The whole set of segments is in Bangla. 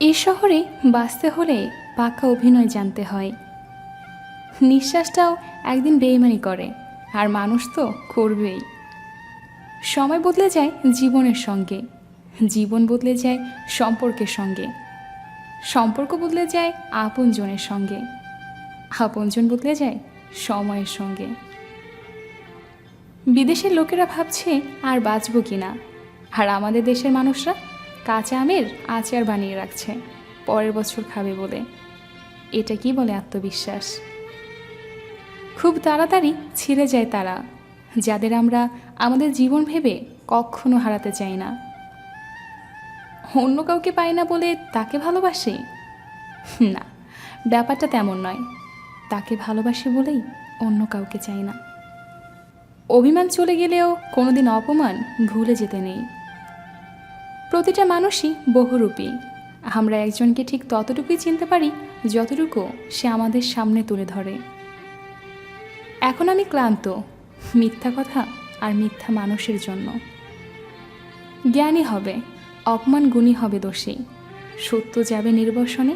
এই শহরে বাঁচতে হলে পাকা অভিনয় জানতে হয়। নিঃশ্বাসটাও একদিন বেইমানি করে, আর মানুষ তো করবেই। সময় বদলে যায় জীবনের সঙ্গে, জীবন বদলে যায় সম্পর্কের সঙ্গে। সম্পর্ক বদলে যায় আপনজনের সঙ্গে, আপনজন বদলে যায় সময়ের সঙ্গে। বিদেশের লোকেরা ভাবছে আর বাঁচব কি না আর আমাদের দেশের মানুষরা কাঁচা আমের আচার বানিয়ে রাখছে। পরের বছর খাবে বলে। এটা কি বলে আত্মবিশ্বাস? খুব তাড়াতাড়ি ছিঁড়ে যায় তারা, যাদের আমরা আমাদের জীবন ভেবে কখনো হারাতে চাই না। অন্য কাউকে পাই না বলে তাকে ভালোবাসি? না, ব্যাপারটা তেমন নয়। তাকে ভালোবাসি বলেই অন্য কাউকে চাই না। অভিমান চলে গেলেও কোনোদিন অপমান ভুলে যেতে নেই। প্রতিটা মানুষই বহুরূপী। আমরা একজনকে ঠিক ততটুকুই চিনতে পারি যতটুকু সে আমাদের সামনে তুলে ধরে। এখন আমি ক্লান্ত, মিথ্যা কথা আর মিথ্যা মানুষের জন্য। জ্ঞানী হবে, অপমান গুণী হবে দোষী। সত্য যাবে নির্বসনে,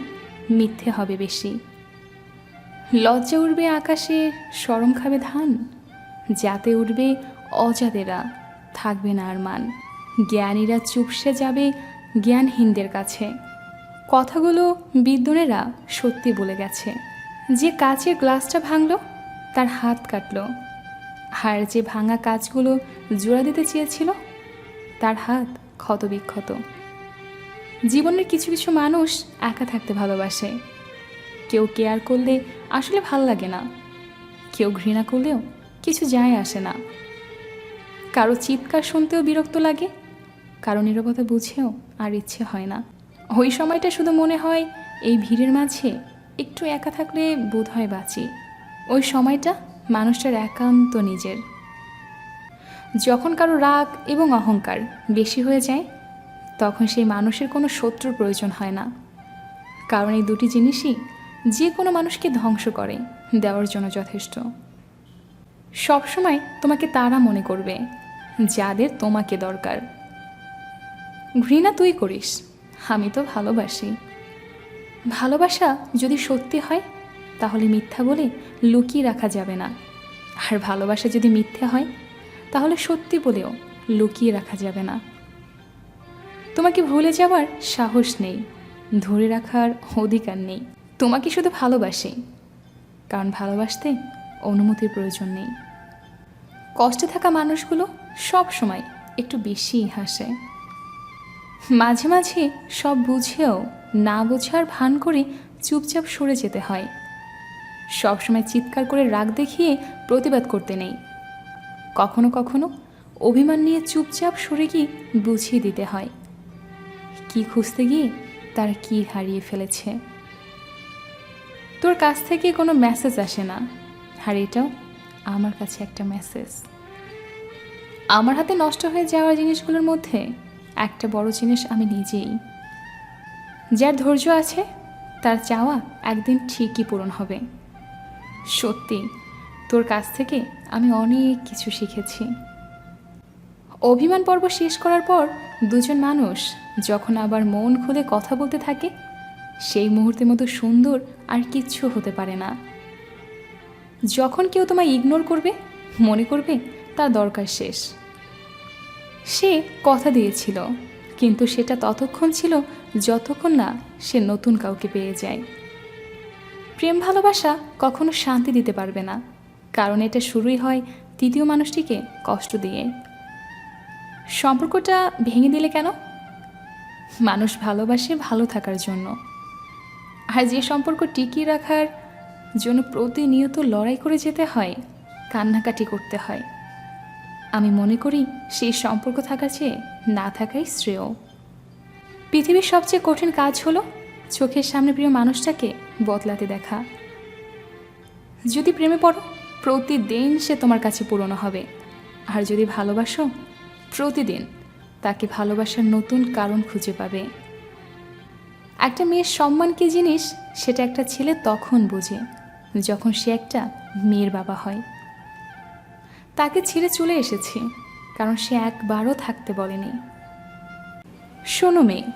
মিথ্যে হবে বেশি। লজ্জা উঠবে আকাশে সরম খাবে ধান। যাতে উঠবে অজাদেরা থাকবে না আর মান। জ্ঞানীরা চুপসে যাবে জ্ঞানহীনদের কাছে। কথাগুলো বিদ্যুনেরা সত্যি বলে গেছে। যে কাচের গ্লাসটা ভাঙলো, তার হাত কাটলো। আর যে ভাঙা কাজগুলো জোড়া দিতে চেয়েছিল, তার হাত ক্ষতবিক্ষত। জীবনের কিছু কিছু মানুষ একা থাকতে ভালোবাসে। কেউ কেয়ার করলে আসলে ভালো লাগে না। কেউ ঘৃণা করলেও কিছু যায় আসে না। কারও চিৎকার শুনতেও বিরক্ত লাগে। কারও নিরবতা বুঝেও আর ইচ্ছে হয় না। ওই সময়টা শুধু মনে হয় এই ভিড়ের মাঝে একটু একা থাকলে বোধ হয় বাঁচি। ওই সময়টা মানুষটার একান্ত নিজের। যখন কারও রাগ এবং অহংকার বেশি হয়ে যায়, তখন সেই মানুষের কোনো শত্রুর প্রয়োজন হয় না। কারণ এই দুটি জিনিসই যে কোনো মানুষকে ধ্বংস করে, দেওয়ার জন্য যথেষ্ট। সবসময় তোমাকে তারা মনে করবে, যাদের তোমাকে দরকার। ঘৃণা তুই করিস, আমি তো ভালোবাসি। ভালোবাসা যদি সত্যি হয়, তাহলে মিথ্যা বলে লুকিয়ে রাখা যাবে না। আর ভালোবাসা যদি মিথ্যা হয়, তাহলে সত্যি বলেও লুকিয়ে রাখা যাবে না। তোমাকে ভুলে যাওয়ার সাহস নেই, ধরে রাখার অধিকার নেই। তোমাকে শুধু ভালোবাসি, কারণ ভালোবাসতে অনুমতির প্রয়োজন নেই। কষ্টে থাকা মানুষগুলো সব সময় একটু বেশিই হাসে। মাঝে মাঝে সব বুঝেও না বোঝার ভান করে চুপচাপ সরে যেতে হয়। সবসময় চিৎকার করে রাগ দেখিয়ে প্রতিবাদ করতে নেই। কখনো কখনো অভিমান নিয়ে চুপচাপ সরে গিয়ে বুঝিয়ে দিতে হয়। কি খুঁজতে গিয়ে তার কি হারিয়ে ফেলেছে? তোর কাছ থেকে কোনো মেসেজ আসে না। আর এটাও আমার কাছে একটা মেসেজ আমার হাতে নষ্ট হয়ে যাওয়া জিনিসগুলোর মধ্যে একটা বড় জিনিস আমি নিজেই। যার ধৈর্য আছে, তার চাওয়া একদিন ঠিকই পূরণ হবে। সত্যি, তোর কাছ থেকে আমি অনেক কিছু শিখেছি। অভিমান পর্ব শেষ করার পর দুজন মানুষ যখন আবার মন খুলে কথা বলতে থাকে, সেই মুহূর্তের মতো সুন্দর আর কিচ্ছু হতে পারে না। যখন কেউ তোমায় ইগনোর করবে, মনে করবে তার দরকার শেষ। সে কথা দিয়েছিল, কিন্তু সেটা ততক্ষণ ছিল যতক্ষণ না সে নতুন কাউকে পেয়ে যায়। প্রেম ভালোবাসা কখনো শান্তি দিতে পারবে না, কারণ এটা শুরুই হয় তৃতীয় মানুষটিকে কষ্ট দিয়ে। সম্পর্কটা ভেঙে দিলে কেন? মানুষ ভালোবাসে ভালো থাকার জন্য। আর যে সম্পর্ক টিকিয়ে রাখার জন্য প্রতিনিয়ত লড়াই করে যেতে হয়, কান্নাকাটি করতে হয়। আমি মনে করি সেই সম্পর্ক থাকার চেয়ে না থাকাই শ্রেয়। পৃথিবীর সবচেয়ে কঠিন কাজ হলো চোখের সামনে প্রিয় মানুষটাকে বদলাতে দেখা। যদি প্রেমে পড়ো, প্রতিদিন সে তোমার কাছে পুরনো হবে। আর যদি ভালোবাসো, প্রতিদিন তাকে ভালোবাসার নতুন কারণ খুঁজে পাবে। একটা মেয়ের সম্মান কী জিনিস, সেটা একটা ছেলে তখন বোঝে, যখন সে একটা মেয়ের বাবা হয়। তাকে ছিঁড়ে চলে এসেছি, কারণ সে একবারও থাকতে বলেনি। শোনো মেয়ে,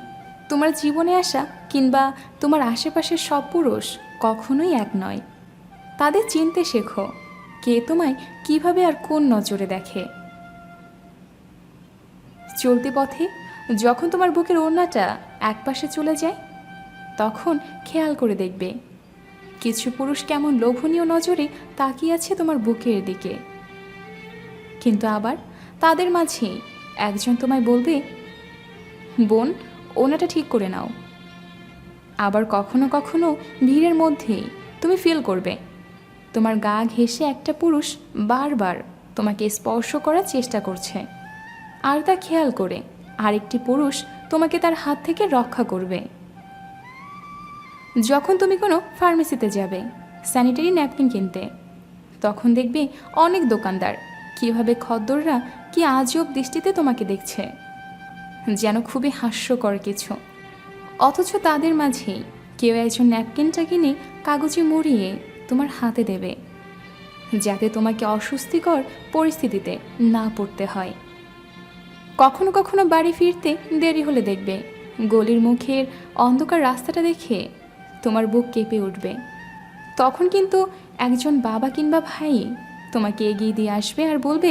তোমার জীবনে আসা কিংবা তোমার আশেপাশের সব পুরুষ কখনোই এক নয়। তাদের চিনতে শেখো, কে তোমায় কীভাবে আর কোন নজরে দেখে। চলতি পথে যখন তোমার বুকের ওড়নাটা একপাশে চলে যায়, তখন খেয়াল করে দেখবে, কিছু পুরুষ কেমন লোভনীয় নজরে তাকিয়ে আছে তোমার বুকের দিকে। কিন্তু আবার তাদের মাঝে একজন তোমায় বলবে, বোন, ওনাটা ঠিক করে নাও। আবার কখনো কখনো ভিড়ের মধ্যেই তুমি ফিল করবে, তোমার গা ঘেঁষে একটা পুরুষ বারবার তোমাকে স্পর্শ করার চেষ্টা করছে। আর তা খেয়াল করে আরেকটি পুরুষ তোমাকে তার হাত থেকে রক্ষা করবে। যখন তুমি কোনো ফার্মেসিতে যাবে স্যানিটারি ন্যাপকিন কিনতে, তখন দেখবে অনেক দোকানদার কীভাবে খদ্দররা কি আজব দৃষ্টিতে তোমাকে দেখছে? যেন খুবই হাস্যকর কিছু। অথচ তাদের মাঝেই কেউ একজন ন্যাপকিনটা কিনে কাগজে মুড়িয়ে তোমার হাতে দেবে, যাতে তোমাকে অস্বস্তিকর পরিস্থিতিতে না পড়তে হয়। কখনো কখনো বাড়ি ফিরতে দেরি হলে দেখবে, গলির মুখের অন্ধকার রাস্তাটা দেখে তোমার বুক কেঁপে উঠবে। তখন কিন্তু একজন বাবা কিংবা ভাই তোমাকে এগিয়ে দিয়ে আসবে আর বলবে,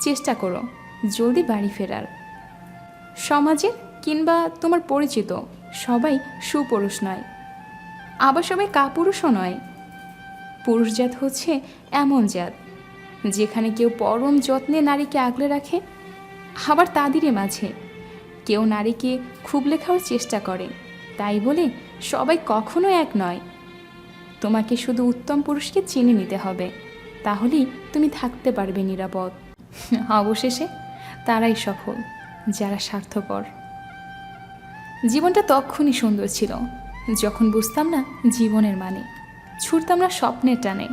চেষ্টা করো, জলদি বাড়ি ফেরার। সমাজে কিংবা তোমার পরিচিত সবাই সুপুরুষ নয়, আবার সবাই কাপুরুষও নয়। পুরুষ জাত হচ্ছে এমন জাত, যেখানে কেউ পরম যত্নে নারীকে আগলে রাখে, আবার তাদেরই মাঝে। কেউ নারীকে খুবলে খাওয়ার চেষ্টা করে, তাই বলে সবাই কখনো এক নয়। তোমাকে শুধু উত্তম পুরুষকে চিনে নিতে হবে। তাহলেই তুমি থাকতে পারবে নিরাপদ। অবশেষে তারাই সফল, যারা স্বার্থপর। জীবনটা তখনই সুন্দর ছিল, যখন বুঝতাম না জীবনের মানে। ছুটতাম না স্বপ্নের টানে,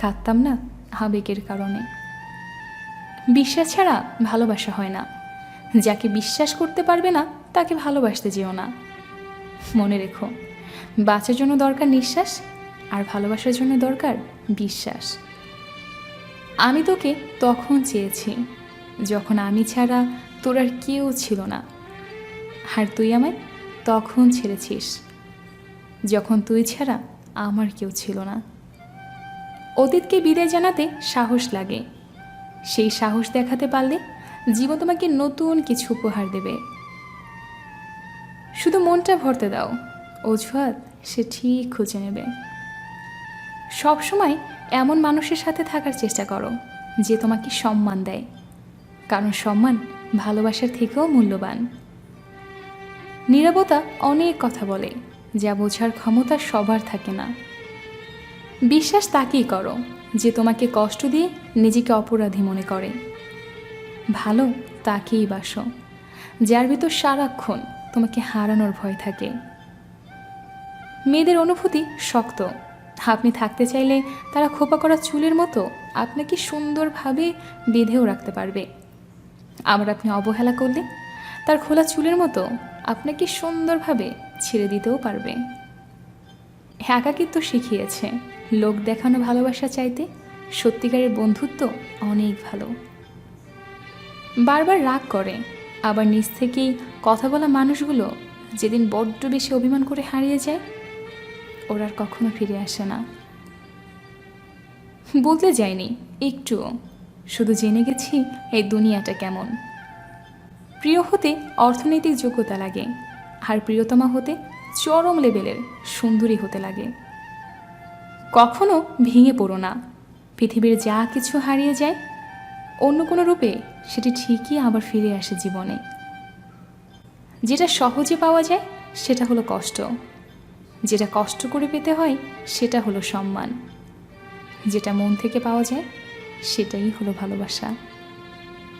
কাঁদতাম না আবেগের কারণে। বিশ্বাস ছাড়া ভালোবাসা হয় না। যাকে বিশ্বাস করতে পারবে না, তাকে ভালোবাসতে যেও না। মনে রেখো, বাঁচার জন্য দরকার নিঃশ্বাস, আর ভালোবাসার জন্য দরকার বিশ্বাস। আমি তোকে তখন চেয়েছি, যখন আমি ছাড়া তোর আর কেউ ছিল না। আর তুই আমায় তখন ছেড়েছিস, যখন তুই ছাড়া আমার কেউ ছিল না। অতীতকে বিদায় জানাতে সাহস লাগে। সেই সাহস দেখাতে পারলে জীবন তোমাকে নতুন কিছু উপহার দেবে। শুধু মনটা ভরতে দাও, অজুহাত সে ঠিক খুঁজে নেবে। সব সময় এমন মানুষের সাথে থাকার চেষ্টা করো, যে তোমাকে সম্মান দেয়। কারণ সম্মান ভালোবাসার থেকেও মূল্যবান। নিরবতা অনেক কথা বলে, যা বোঝার ক্ষমতা সবার থাকে না। বিশ্বাস তাকেই করো, যে তোমাকে কষ্ট দিয়ে নিজেকে অপরাধী মনে করে। ভালো তাকেই বাসো, যার ভিতর সারাক্ষণ তোমাকে হারানোর ভয় থাকে। মেয়েদের অনুভূতি শক্ত আপনি থাকতে চাইলে তারা খোপা করা চুলের মতো আপনাকে সুন্দরভাবে বেঁধেও রাখতে পারবে। আবার আপনি অবহেলা করলে তার খোলা চুলের মতো আপনাকে সুন্দরভাবে ছেড়ে দিতেও পারবে। একাকিত্ব শিখিয়েছে। লোক দেখানো ভালোবাসা চাইতে সত্যিকারের বন্ধুত্ব অনেক ভালো। বারবার রাগ করে, আবার নিজ থেকেই কথা বলা মানুষগুলো যেদিন বড্ড বেশি অভিমান করে হারিয়ে যায় ওরা আর কখনো ফিরে আসে না। বদলে যায়নি, একটুও। শুধু জেনে গেছি এই দুনিয়াটা কেমন। প্রিয় হতে অর্থনৈতিক যোগ্যতা লাগে, আর প্রিয়তমা হতে চরম লেভেলের সুন্দরী হতে লাগে। কখনো ভেঙে পড়ো না, পৃথিবীর যা কিছু হারিয়ে যায়, অন্য কোনো রূপে সেটি ঠিকই আবার ফিরে আসে জীবনে। যেটা সহজে পাওয়া যায়, সেটা হলো কষ্ট। যেটা কষ্ট করে পেতে হয়, সেটা হলো সম্মান। যেটা মন থেকে পাওয়া যায়, সেটাই হলো ভালোবাসা।